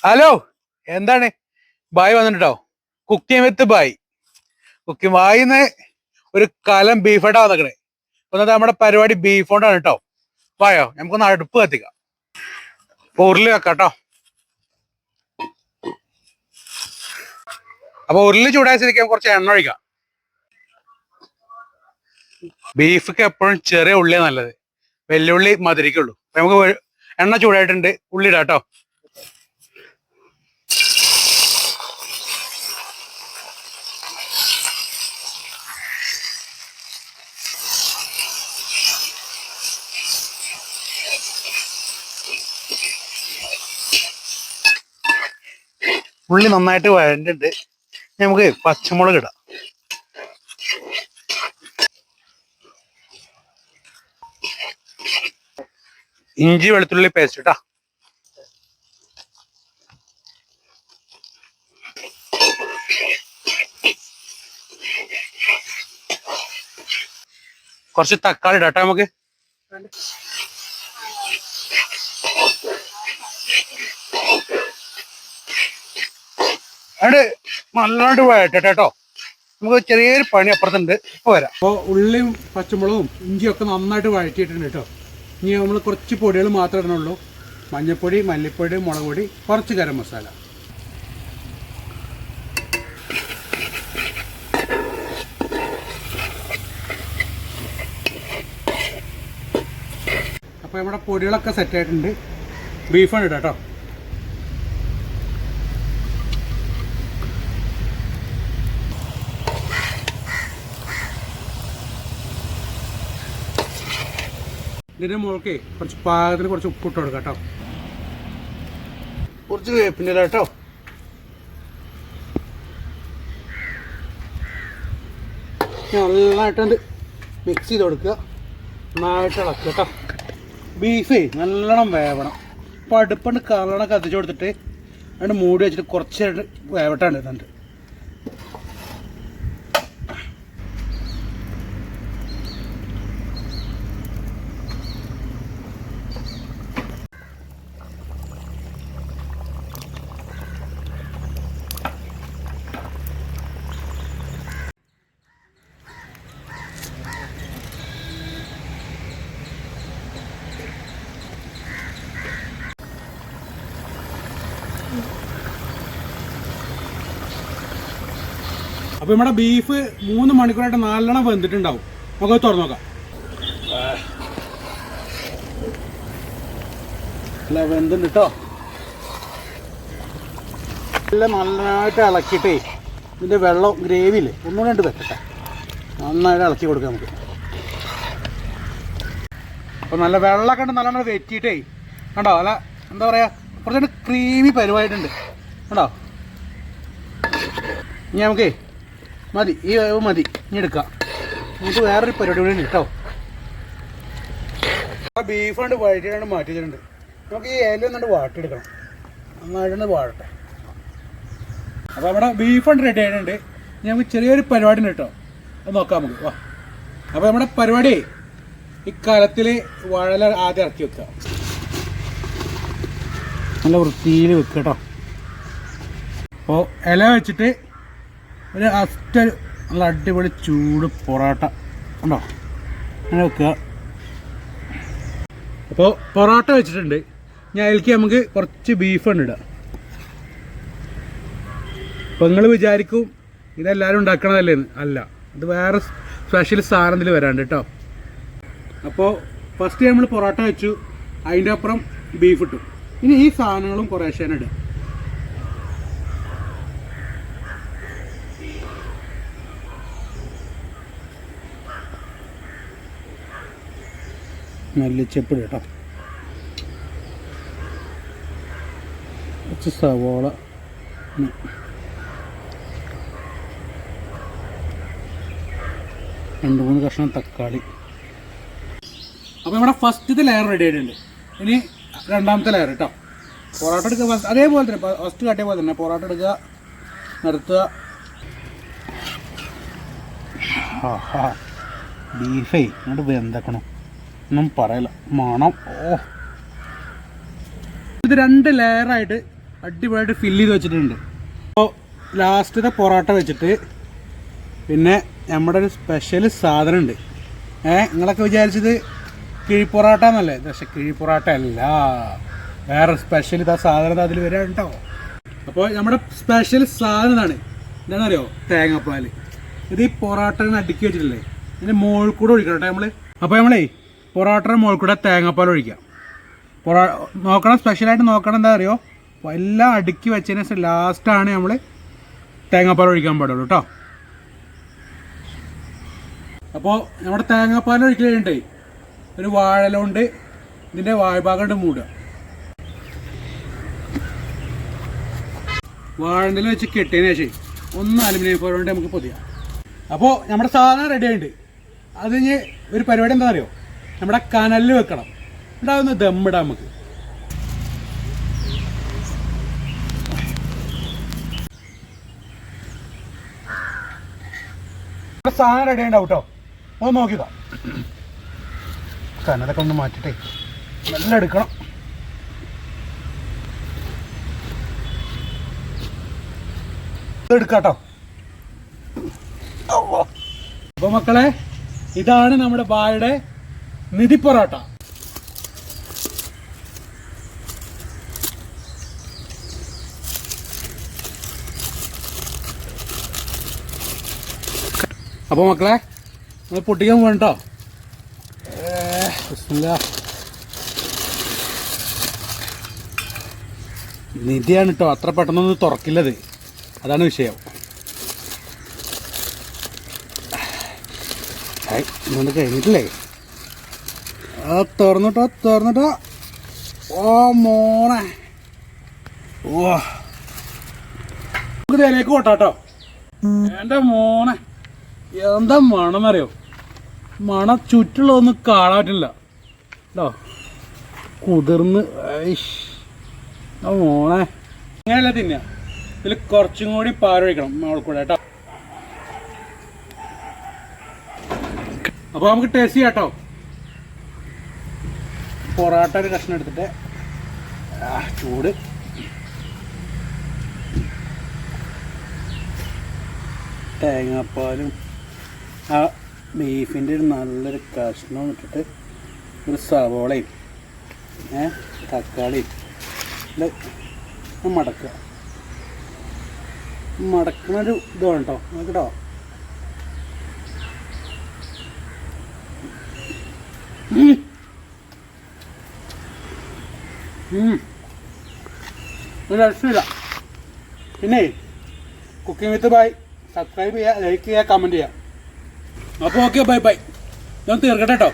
Hello എന്താണ്? Bye വന്നിട്ടോ cooking with bye. Cooking ബായിന്ന് ഒരു കലം ബീഫ് ഇട്ടാ വന്നിക്കണേ. അപ്പൊ നമ്മുടെ പരിപാടി ബീഫ് കൊണ്ടാണ് കേട്ടോ വായോ നമുക്കൊന്ന് അടുപ്പ് കത്തിക്കാം. അപ്പൊ ഉരുളി വെക്കാം കേട്ടോ അപ്പൊ ഉരുളി ചൂടായിരിക്കാൻ കുറച്ച് എണ്ണ ഒഴിക്കാം. ബീഫൊക്കെ എപ്പോഴും ചെറിയ ഉള്ളിയാണ് നല്ലത്. വെല്ലുള്ളി മധുരിക്കുള്ളൂ. നമുക്ക് എണ്ണ ചൂടായിട്ടുണ്ട്. ഉള്ളി കേട്ടോ ഉള്ളി നന്നായിട്ട് വഴണ്ടിട്ടുണ്ട് നമുക്ക് പച്ചമുളക് ഇടാം. ഇഞ്ചി വെളുത്തുള്ളി പേസ്റ്റ് ഇട്ടാ. കുറച്ച് തക്കാളി ഇടാട്ടോ നമുക്ക്. അവിടെ നല്ലോണ്ട് വഴറ്റട്ടെ കേട്ടോ. നമുക്ക് ചെറിയൊരു പണി അപ്പുറത്തുണ്ട്. വരാം. അപ്പോൾ ഉള്ളിയും പച്ചമുളകും ഇഞ്ചിയൊക്കെ നന്നായിട്ട് വഴറ്റിയിട്ടുണ്ട് കേട്ടോ. ഇനി നമ്മൾ കുറച്ച് പൊടികൾ മാത്രമേ ഇടണുള്ളൂ. മഞ്ഞൾപ്പൊടി മല്ലിപ്പൊടി മുളക് പൊടി കുറച്ച് ഗരം മസാല. അപ്പോൾ നമ്മുടെ പൊടികളൊക്കെ സെറ്റ് ആയിട്ടുണ്ട്. ബീഫാണ് ഇടാം കേട്ടോ. ഇതിന്റെ മുകൾക്ക് കുറച്ച് പാകത്തിന് കുറച്ച് ഉപ്പിട്ട് കൊടുക്കാം കേട്ടോ. കുറച്ച് വേപ്പിന്റെ കേട്ടോ. നന്നായിട്ടുണ്ട് മിക്സ് ചെയ്ത് കൊടുക്കുക. നന്നായിട്ട് ഇളക്കുക കേട്ടോ. ബീഫേ നല്ലോണം വേവണം. അപ്പോൾ അടുപ്പണ്ട് കള്ളണം കത്തിച്ച് കൊടുത്തിട്ട് അതിന് മൂടി വെച്ചിട്ട് കുറച്ച് നേരം വേവട്ടാണ് ഇതുണ്ട് അപ്പോൾ നമ്മുടെ ബീഫ് മൂന്ന് മണിക്കൂറായിട്ട് നാലെണ്ണം വെന്തിട്ടുണ്ടാവും. നമുക്ക് തുറന്നു നോക്കാം. കേട്ടോ എല്ലാം നന്നായിട്ട് ഇളക്കിയിട്ടേ ഇതിന്റെ വെള്ളം ഗ്രേവിയിൽ ഒന്നും രണ്ട് വെക്കട്ടെ. നന്നായിട്ട് ഇളക്കി കൊടുക്കാം നമുക്ക്. അപ്പോൾ നല്ല വെള്ളമൊക്കെ ഉണ്ട് നല്ലോണം വെറ്റിയിട്ടേ കണ്ടോ? അല്ല എന്താ പറയുക കുറച്ചുകൂടി ക്രീമി പരുവായിട്ടുണ്ട്. കണ്ടോ? ഇനി നമുക്കേ മതി ഈ വേവ് മതി. ഇനി എടുക്കാം. നമുക്ക് വേറൊരു പരിപാടി കൂടി ഉണ്ട് കേട്ടോ. ബീഫ് കൊണ്ട് മാറ്റി വെച്ചിട്ടുണ്ട്. നമുക്ക് ഈ ഇല ഒന്നുകൊണ്ട് വാട്ടിയെടുക്കണം. നന്നായിട്ടൊന്ന് വാഴട്ടെ അപ്പോൾ നമ്മുടെ ബീഫ് കൊണ്ട് റെഡി ആയിട്ടുണ്ട്. ഇനി നമുക്ക് ചെറിയൊരു പരിപാടി ഉണ്ട് കേട്ടോ. അത് നോക്കാം നമുക്ക്. വാ. അപ്പോൾ നമ്മുടെ പരിപാടി ഈ കലത്തിൽ വാഴല ആദ്യം ഇറക്കി വെക്കുക. നല്ല വൃത്തിയിൽ വെക്കുക കേട്ടോ. അപ്പോൾ ഇല വെച്ചിട്ട് ഒരു അഫ്റ്റർ നല്ല അടിപൊളി ചൂട് പൊറോട്ട. ഉണ്ടോ അങ്ങനെ വെക്കുക. അപ്പോൾ പൊറോട്ട വെച്ചിട്ടുണ്ട്. ഞാൻ അതിലേക്ക് നമുക്ക് കുറച്ച് ബീഫാണ് ഇടുക. അപ്പോൾ നിങ്ങൾ വിചാരിക്കും ഇതെല്ലാവരും ഉണ്ടാക്കണതല്ലേ അല്ല. ഇത് വേറെ സ്പെഷ്യൽ സാധനത്തിൽ വരാണ്ട് കേട്ടോ അപ്പോൾ ഫസ്റ്റ് നമ്മൾ പൊറോട്ട വെച്ചു. അതിന്റെ അപ്പുറം ബീഫ് ഇട്ടു. ഇനി ഈ സാധനങ്ങളും കുറേശ്ശേനെ മല്ലിച്ചപ്പ് കേട്ടോ. കുറച്ച് സവോള. രണ്ട് മൂന്ന് കഷ്ണം തക്കാളി. അപ്പോൾ നമ്മുടെ ഫസ്റ്റത്തെ ലെയർ റെഡി ആയിട്ടുണ്ട്. ഇനി രണ്ടാമത്തെ ലെയർ കേട്ടോ. പൊറോട്ട എടുക്കുക ഫസ്റ്റ് അതേപോലെ തന്നെ ഫസ്റ്റ് കട്ടിയ പോലെ തന്നെ പൊറോട്ട എടുക്കുക നിർത്തുക. ബീഫേ ഇങ്ങോട്ട് വെന്തക്കണം. ഒന്നും പറയില്ല മണം. ഓ. ഇത് രണ്ട് ലെയറായിട്ട് അടിപൊളിയായിട്ട് ഫില്ല് ചെയ്ത് വെച്ചിട്ടുണ്ട്. അപ്പോൾ ലാസ്റ്റത്തെ പൊറോട്ട വെച്ചിട്ട് പിന്നെ നമ്മുടെ ഒരു സ്പെഷ്യൽ സാധനം ഉണ്ട് ഏ നിങ്ങളൊക്കെ വിചാരിച്ചത് കിഴിപ്പൊറോട്ട എന്നല്ലേ? പക്ഷെ കിഴിപ്പൊറോട്ട അല്ല. വേറെ സ്പെഷ്യൽ ഇതാ സാധനം അതിൽ വരാൻ കേട്ടോ അപ്പോൾ നമ്മുടെ സ്പെഷ്യൽ സാധനം ഇതാണ്. എന്താണെന്നറിയോ? തേങ്ങാപ്പാൽ ഇത് ഈ പൊറോട്ടനെ അടുക്കി വെച്ചിട്ടില്ലേ? ഇതിന്റെ മുകളിൽ കൂടെ ഒഴിക്കണം കേട്ടോ നമ്മൾ അപ്പോൾ നമ്മളേ പൊറോട്ടയുടെ മുകളിൽ കൂടെ തേങ്ങാപ്പാൽ ഒഴിക്കാം. പൊറോ നോക്കണം സ്പെഷ്യലായിട്ട് നോക്കണം എന്താ അറിയോ? എല്ലാം അടുക്കി വെച്ചതിന് ശേഷം ലാസ്റ്റാണ് നമ്മൾ തേങ്ങാപ്പാൽ ഒഴിക്കാൻ പാടുള്ളൂ കേട്ടോ അപ്പോൾ നമ്മുടെ തേങ്ങാപ്പാൽ ഒഴിക്കൽ ഒരു വാഴലുണ്ട് ഇതിന്റെ വായ്ഭാഗം കൊണ്ട് മൂടുക. വാഴണ്ടിൽ വെച്ച് കെട്ടിയതിന് ശേഷം ഒന്ന് അലുമിനിയം ഫോയിൽ കൊണ്ട് നമുക്ക് പൊതിയാം. അപ്പോൾ നമ്മുടെ സാധനം റെഡി ആയിട്ടുണ്ട്. അത് കഴിഞ്ഞ് ഒരു പരിപാടി എന്താ അറിയോ? നമ്മുടെ കനലിൽ വെക്കണം. ഉണ്ടാവുന്ന ദമ്മിടാം നമുക്ക്. സാധനം റെഡി ഉണ്ടാവും കേട്ടോ ഒന്ന് നോക്കിക്കോ കനലൊക്കെ ഒന്ന് മാറ്റിട്ടേ. നല്ല എടുക്കണം. എടുക്കാട്ടോ. അപ്പൊ മക്കളെ ഇതാണ് നമ്മുടെ ബായുടെ നിധി പൊറോട്ട. അപ്പോൾ മക്കളെ പൊട്ടിക്കാൻ പോകണ്ടോ നിധിയാണ് കേട്ടോ അത്ര പെട്ടെന്നൊന്നും തുറക്കില്ലത്. അതാണ് വിഷയം. ഇന്നുകൊണ്ട് കഴിഞ്ഞിട്ടില്ലേ? ആ തുറന്നിട്ടോ തുറന്നിട്ടോ. ഓ മോനെ. ഓ. നമുക്ക് ഇതിലേക്ക് കൊട്ടാട്ടോ എന്റെ എന്താ മണം അറിയോ? മണം ചുറ്റുള്ളതൊന്നും കാണാൻ പറ്റില്ല കേട്ടോ കുതിർന്ന് മോണെ അങ്ങനെയല്ല തിന്നുക ഇതിൽ കുറച്ചും കൂടി പാലൊഴിക്കണം മോൾക്കൂടെ കേട്ടോ. അപ്പോൾ നമുക്ക് ടേസ്റ്റ് ചെയ്യാം കേട്ടോ. പൊറോട്ട ഒരു കഷ്ണം എടുത്തിട്ട് ചൂട്. തേങ്ങാപ്പാലും ആ ബീഫിന്റെ ഒരു നല്ലൊരു കഷ്ണം ഇട്ടിട്ട് ഒരു സവോളയും തക്കാളിയും മടക്കുക. മടക്കണൊരു ഇതാണ് കേട്ടോ നോക്കട്ടോ. ഉം. ഒരു രസമില്ല. പിന്നെ കുക്കിംഗ് വിത്ത് ബൈ സബ്സ്ക്രൈബ് ചെയ്യുക ലൈക്ക് ചെയ്യുക കമന്റ് ചെയ്യുക അപ്പോൾ ഓക്കെ ബൈ ബൈ ഞാൻ തീർക്കട്ടെ കേട്ടോ